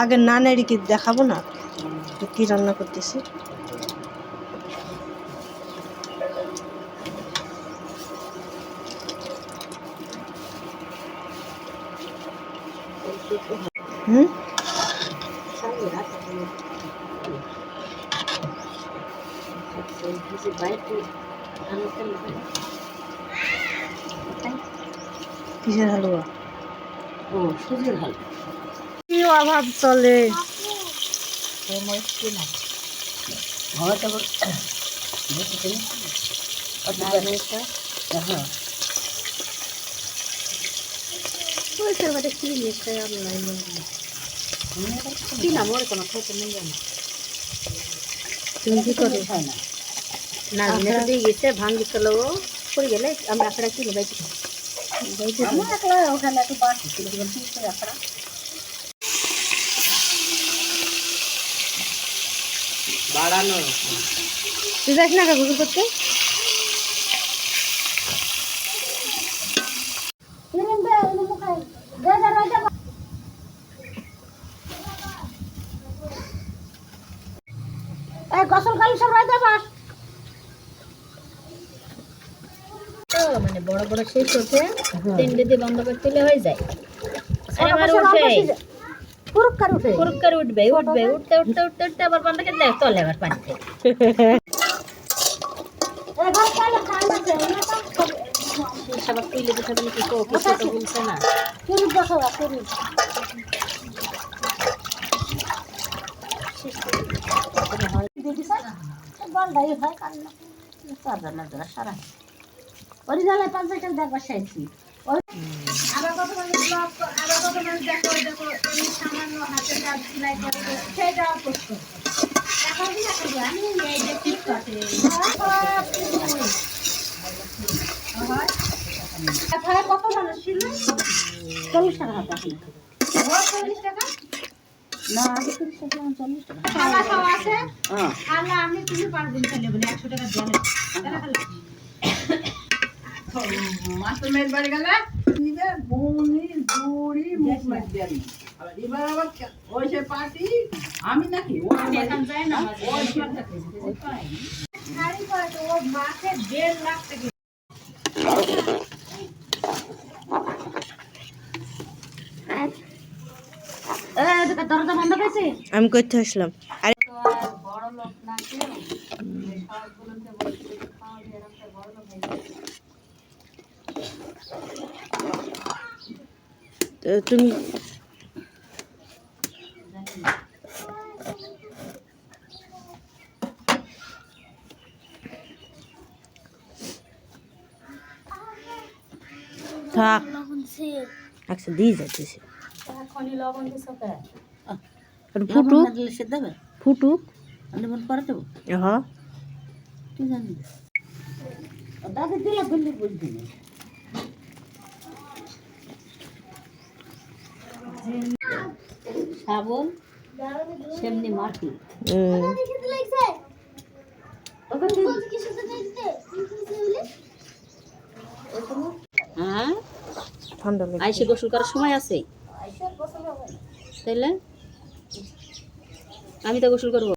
আগে না নেড়ি দেখাবো না? কি রান্না করতেছি? হুম? কিসের হালুয়া? ও সুজির হাল কি অভাব চলে? তুমি হ্যাঁ। কি না? মরে কোনো খেতে নেই জানি। তুমি কি করো? না। না গেছে ভাঙ্গি চলো পড়ে গেলে আমরা আখড়া কিনে বাইতে আমার একলা ওখানে একটু বাকি ছিল বলছি আখড়া বাড়ানো। তুই যাস না কাকু করতে গোসল কালি সব রাইতে পাস মানে বড় বড় শেষ হচ্ছে তিনটে দিয়ে বন্ধ করতে হলে হয়ে যায়। আরে আমার উঠে পুরস্কার উঠে। উঠবে উঠবে উঠতে উঠতে উঠতে উঠতে আবার বন্ধ করে দেয় তলে আবার পানিতে। সবার তুইলে দিতে হবে কি কো কিছু তো বলছে না। অরিজিনাল পাঁচ হাজার আবার কত মানুষ ব্লগ আবার কত মানুষ দেখো দেখো সামান্য হাতে কাজ সেলাই করে সেটা পোস্ট করছে। এখন কি দেখা যায় আমি এই যে ঠিক করতে কত মানুষ ছিল? চল্লিশ টাকা হাতে আসলে চল্লিশ টাকা? না তিরিশ টাকা চল্লিশ টাকা। আছে? হ্যাঁ। আমি তুমি পারবেন একশো টাকা জলে মাস্টার বাড়ি গেলে দিবে বৌনি বুড়ি মুখ এবার আবার ওই সে পার্টি আমি নাকি? ও আমি ওই মাসে দেড় লাখ টাকা। করতে আসলাম। আরে বড় লোক না কেউ সবগুলোকে বলছে খাওয়া দিয়ে এরকম বড় লোক হয়ে যাবে তো তুমি থাক। আচ্ছা দিয়ে দেবে ফুটুক? লবণ পরে দেবো হ্যাঁ। তুই জানি দিলে বুঝবি না শাবল সেমনি মাটি। হ্যাঁ? আইসে গোসল করার সময় আছে? তাইলে? আমি তো গোসল করব।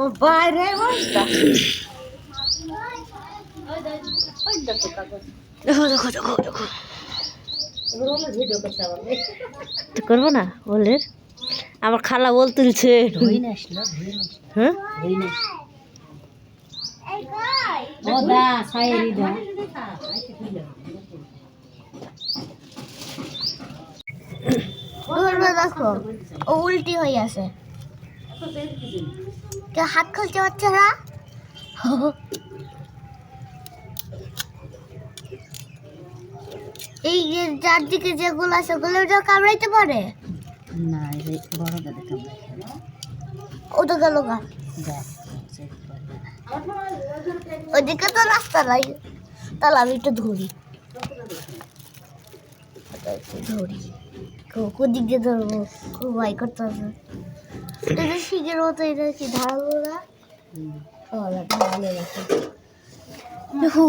ও বাইরে তো করব না ওলের আমার খালা বল তুলছে। হ্যাঁ? দেখো ও উল্টি হয়ে আছে। কে হাত খুলতে পারছে না? এই যে চারদিকে যেগুলো আছে ওগুলো ওটা কামড়াইতে পারে? না এই বড়টা দেখে ওটা গেল গা। দেখ ওইদিকে তো রাস্তা নাই। তাহলে আমি একটু ধরি। ধরি। কোদিক দিয়ে ধরবো? খুব ভয় করতে হবে এটা শিখের মতো এটা কি ধারালো না না দেখো